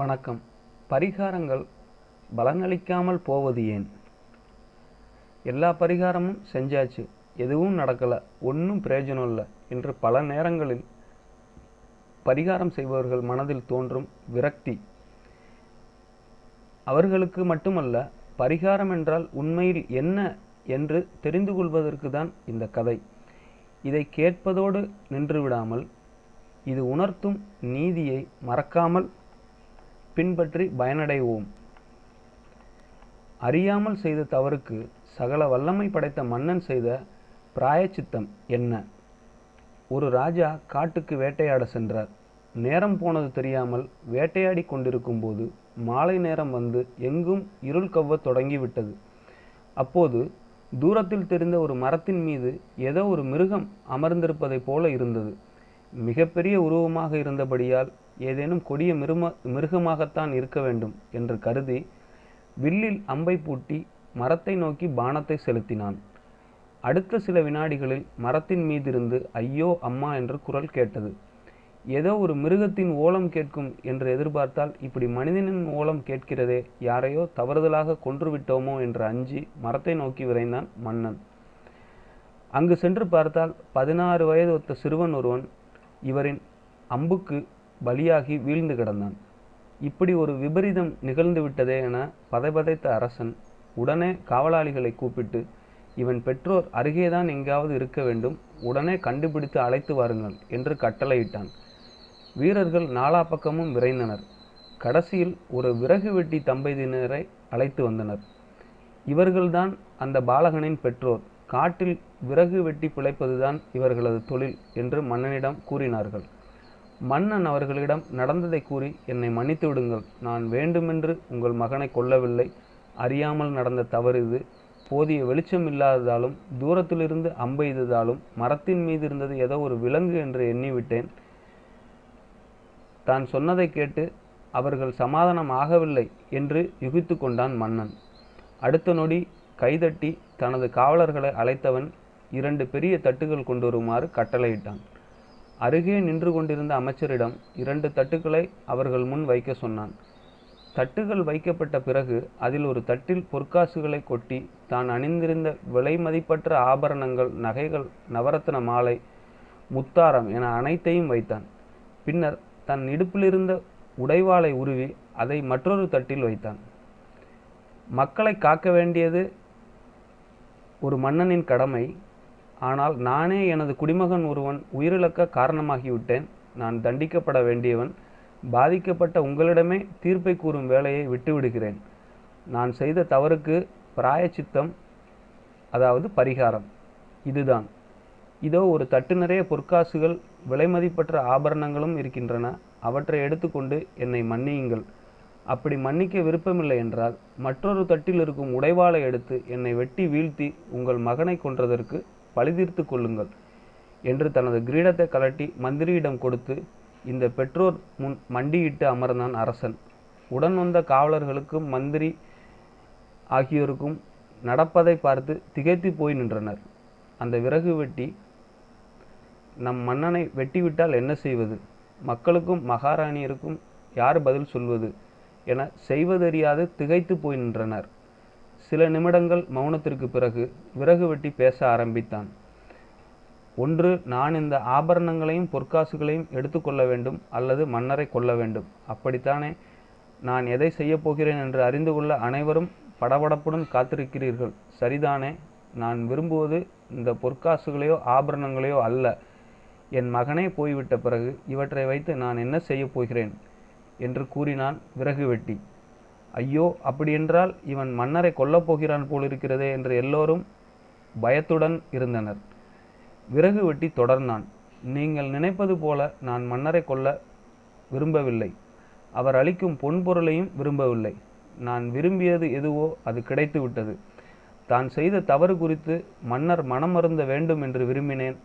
வணக்கம். பரிகாரங்கள் பலனளிக்காமல் போவது ஏன்? எல்லா பரிகாரமும் செஞ்சாச்சு. எதுவும் நடக்கலை. ஒன்றும் பிரயோஜனம் இல்லை என்று பல நேரங்களில் பரிகாரம் செய்பவர்கள் மனதில் தோன்றும் விரக்தி. அவர்களுக்கு மட்டுமல்ல பரிகாரம் என்றால் உண்மையில் என்ன என்று தெரிந்து கொள்வதற்கு தான் இந்த கதை. இதை கேட்பதோடு நின்றுவிடாமல் இது உணர்த்தும் நீதியை மறக்காமல் பின்பற்றி பயனடைவோம். அறியாமல் செய்த தவறுக்கு சகல வல்லமை படைத்த மன்னன் செய்த பிராயச்சித்தம் என்ன? ஒரு ராஜா காட்டுக்கு வேட்டையாட சென்றார். நேரம் போனது தெரியாமல் வேட்டையாடி கொண்டிருக்கும் போது மாலை நேரம் வந்து எங்கும் இருள் கவ்வத் தொடங்கிவிட்டது. அப்போது தூரத்தில் தெரிந்த ஒரு மரத்தின் மீது ஏதோ ஒரு மிருகம் அமர்ந்திருப்பதைப் போல இருந்தது. மிகப்பெரிய உருவமாக இருந்தபடியால் ஏதேனும் கொடிய மிரும மிருகமாகத்தான் இருக்க வேண்டும் என்று கருதி வில்லில் அம்பை பூட்டி மரத்தை நோக்கி பானத்தை செலுத்தினான். அடுத்த சில வினாடிகளில் மரத்தின் மீதிருந்து ஐயோ அம்மா என்று குரல் கேட்டது. ஏதோ ஒரு மிருகத்தின் ஓலம் கேட்கும் என்று எதிர்பார்த்தால் இப்படி மனிதனின் ஓலம் கேட்கிறதே யாரையோ தவறுதலாக கொன்றுவிட்டோமோ என்று அஞ்சி மரத்தை நோக்கி விரைந்தான் மன்னன். அங்கு சென்று பார்த்தால் பதினாறு வயது ஒத்த சிறுவன் ஒருவன் இவரின் அம்புக்கு பலியாகி வீழ்ந்து கிடந்தான். இப்படி ஒரு விபரீதம் நிகழ்ந்து விட்டதே என பதைபதைத்த அரசன் உடனே காவலாளிகளை கூப்பிட்டு இவன் பெற்றோர் அருகேதான் எங்காவது இருக்க வேண்டும். உடனே கண்டுபிடித்து அழைத்து வாருங்கள் என்று கட்டளையிட்டான். வீரர்கள் நாலா பக்கமும் விரைந்தனர். கடைசியில் ஒரு விறகு வெட்டி தம்பதியினரை அழைத்து வந்தனர். இவர்கள்தான் அந்த பாலகனின் பெற்றோர். காட்டில் விறகு வெட்டி பிழைப்பதுதான் இவர்களது தொழில் என்று மன்னனிடம் கூறினார்கள். மன்னன் அவர்களிடம் நடந்ததை கூறி என்னை மன்னித்து விடுங்கள். நான் வேண்டுமென்று உங்கள் மகனை கொல்லவில்லை. அறியாமல் நடந்த தவறு இது. போதிய வெளிச்சம் இல்லாததாலும் தூரத்திலிருந்து அம்பெய்ததாலும் மரத்தின் மீது இருந்தது ஏதோ ஒரு விலங்கு என்று எண்ணிவிட்டேன். தான் சொன்னதை கேட்டு அவர்கள் சமாதானம் ஆகவில்லை என்று யுகித்து கொண்டான் மன்னன். அடுத்த நொடி கைதட்டி தனது காவலர்களை அழைத்தவன் இரண்டு பெரிய தட்டுகள் கொண்டு வருமாறு கட்டளையிட்டான். அருகே நின்று கொண்டிருந்த அமைச்சரிடம் இரண்டு தட்டுக்களை அவர்கள் முன் வைக்க சொன்னான். தட்டுகள் வைக்கப்பட்ட பிறகு அதில் ஒரு தட்டில் பொற்காசுகளை கொட்டி தான் அணிந்திருந்த விலை மதிப்பற்ற ஆபரணங்கள் நகைகள் நவரத்ன மாலை முத்தாரம் என அனைத்தையும் வைத்தான். பின்னர் தன் இடுப்பிலிருந்த உடைவாளை உருவி அதை மற்றொரு தட்டில் வைத்தான். மக்களை காக்க வேண்டியது ஒரு மன்னனின் கடமை ஆனால் நானே எனது குடிமகன் ஒருவன் உயிரிழக்க காரணமாகிவிட்டேன். நான் தண்டிக்கப்பட வேண்டியவன். பாதிக்கப்பட்ட உங்களிடமே தீர்ப்பை கூறும் வேலையை விட்டுவிடுகிறேன். நான் செய்த தவறுக்கு பிராயச்சித்தம் அதாவது பரிகாரம். இதுதான். இதோ ஒரு தட்டு நிறைய பொற்காசுகள் விலைமதிப்பற்ற ஆபரணங்களும் இருக்கின்றன. அவற்றை எடுத்துக்கொண்டு என்னை மன்னியுங்கள். அப்படி மன்னிக்க விருப்பமில்லை என்றால் மற்றொரு தட்டில் இருக்கும் உடைவாளை எடுத்து என்னை வெட்டி வீழ்த்தி உங்கள் மகனை கொன்றதற்கு பழிதீர்த்து கொள்ளுங்கள் என்று தனது கிரீடத்தை கலட்டி மந்திரியிடம் கொடுத்து இந்த பெற்றோர் முன் மண்டியிட்டு அமர்ந்தான் அரசன். உடன் வந்த காவலர்களுக்கும் மந்திரி ஆகியோருக்கும் நடப்பதை பார்த்து திகைத்து போய் நின்றனர். அந்த விறகு வெட்டி நம் மன்னனை வெட்டிவிட்டால் என்ன செய்வது? மக்களுக்கும் மகாராணியருக்கும் யார் பதில் சொல்வது? என செய்வதறியாது திகைத்து போய் நின்றனர். சில நிமிடங்கள் மௌனத்திற்கு பிறகு விறகு வெட்டி பேச ஆரம்பித்தான். ஒன்று நான் இந்த ஆபரணங்களையும் பொற்காசுகளையும் எடுத்துக்கொள்ள வேண்டும் அல்லது மன்னரை கொல்ல வேண்டும். அப்படித்தானே? நான் எதை செய்யப் போகிறேன் என்று அறிந்து கொள்ள அனைவரும் படபடப்புடன் காத்திருக்கிறீர்கள். சரிதானே? நான் விரும்புவது இந்த பொற்காசுகளையோ ஆபரணங்களையோ அல்ல. என் மகனே போய்விட்ட பிறகு இவற்றை வைத்து நான் என்ன செய்யப் போகிறேன்? என்று கூறினான் விறகு வெட்டி. ஐயோ அப்படியென்றால் இவன் மன்னரை கொல்லப் போகிறான் போலிருக்கிறதே என்று எல்லோரும் பயத்துடன் இருந்தனர். விறகு வெட்டி தொடர்ந்தான். நீங்கள் நினைப்பது போல நான் மன்னரை கொல்ல விரும்பவில்லை. அவர் அளிக்கும் பொன்பொருளையும் விரும்பவில்லை. நான் விரும்பியது எதுவோ அது கிடைத்து விட்டது தான் செய்த தவறு குறித்து மன்னர் மனமருந்த வேண்டும் என்று விரும்பினேன்.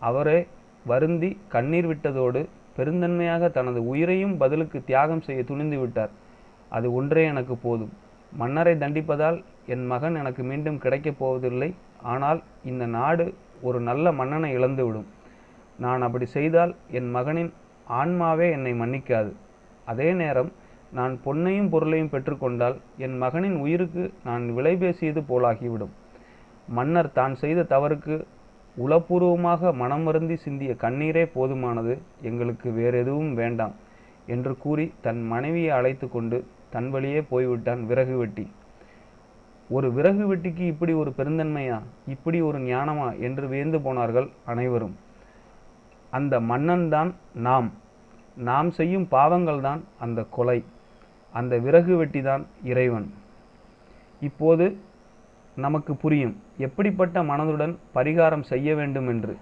அவரே வருந்தி கண்ணீர் விட்டதோடு பெருந்தன்மையாக தனது உயிரையும் பதிலுக்கு தியாகம் செய்ய துணிந்து விட்டார். அது ஒன்றே எனக்கு போதும். மன்னரை தண்டிப்பதால் என் மகன் எனக்கு மீண்டும் கிடைக்கப் போவதில்லை. ஆனால் இந்த நாடு ஒரு நல்ல மன்னனை இழந்துவிடும். நான் அப்படி செய்தால் என் மகனின் ஆன்மாவே என்னை மன்னிக்காது. அதே நேரம் நான் பொன்னையும் பொருளையும் பெற்றுக்கொண்டால் என் மகனின் உயிருக்கு நான் விலை பேசியது போலாகிவிடும். மன்னர் தான் செய்த தவறுக்கு உளப்பூர்வமாக மனம் வருந்தி சிந்திய கண்ணீரே போதுமானது. எங்களுக்கு வேறெதுவும் வேண்டாம் என்று கூறி தன் மனைவியை அழைத்து கொண்டு தன் வழியே போய்விட்டான் விறகு வெட்டி. ஒரு விறகு வெட்டிக்கு இப்படி ஒரு பெருந்தன்மையா? இப்படி ஒரு ஞானமா? என்று வியந்து போனார்கள் அனைவரும். அந்த மன்னன் தான் நாம். நாம் செய்யும் பாவங்கள் தான் அந்த கொலை. அந்த விறகு வெட்டி தான் இறைவன். இப்போது நமக்கு புரியும் எப்படிப்பட்ட மனதுடன் பரிகாரம் செய்ய வேண்டும் என்று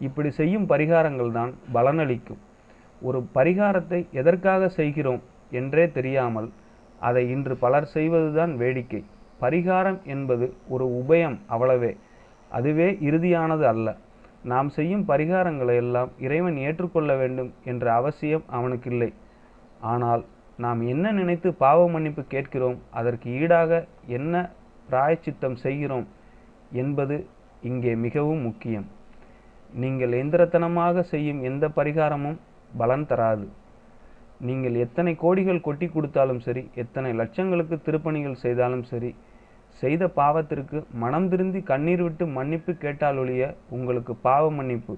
இப்படி செய்யும் பரிகாரங்கள் தான் பலனளிக்கும். ஒரு பரிகாரத்தை எதற்காக செய்கிறோம் என்றே தெரியாமல் அதை இன்று பலர் செய்வதுதான் வேடிக்கை. பரிகாரம் என்பது ஒரு உபயம் அவ்வளவே. அதுவே இறுதியானது அல்ல. நாம் செய்யும் பரிகாரங்களை எல்லாம் இறைவன் ஏற்றுக்கொள்ள வேண்டும் என்ற அவசியம் அவனுக்கில்லை. ஆனால் நாம் என்ன நினைத்து பாவ மன்னிப்பு கேட்கிறோம் அதற்கு ஈடாக என்ன பிராயச்சித்தம் செய்கிறோம் என்பது இங்கே மிகவும் முக்கியம். நீங்கள் எந்திரத்தனமாக செய்யும் எந்த பரிகாரமும் பலன் தராது. நீங்கள் எத்தனை கோடிகள் கொட்டி கொடுத்தாலும் சரி எத்தனை லட்சங்களுக்கு திருப்பணிகள் செய்தாலும் சரி செய்த பாவத்திற்கு மனம் திருந்தி கண்ணீர் விட்டு மன்னிப்பு கேட்டால் ஒழிய உங்களுக்கு பாவ மன்னிப்பு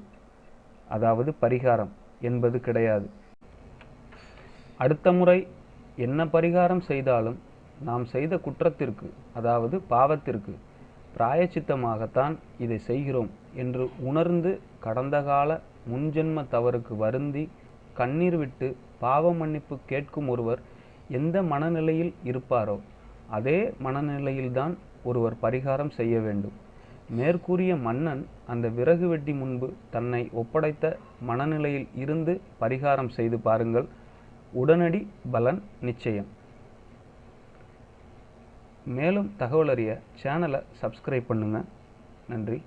அதாவது பரிகாரம் என்பது கிடையாது. அடுத்த முறை என்ன பரிகாரம் செய்தாலும் நாம் செய்த குற்றத்திற்கு அதாவது பாவத்திற்கு பிராயச்சித்தமாகத்தான் இதை செய்கிறோம் என்று உணர்ந்து கடந்த கால முன்ஜென்ம தவறுக்கு வருந்தி கண்ணீர் விட்டு பாவ மன்னிப்பு கேட்கும் ஒருவர் எந்த மனநிலையில் இருப்பாரோ அதே மனநிலையில்தான் ஒருவர் பரிகாரம் செய்ய வேண்டும். மேற்கூறிய மன்னன் அந்த விறகு வெட்டி முன்பு தன்னை ஒப்படைத்த மனநிலையில் இருந்து பரிகாரம் செய்து பாருங்கள். உடனடி பலன் நிச்சயம். மேலும் தகவல் அறிய சேனலை சப்ஸ்கிரைப் பண்ணுங்கள் நன்றி.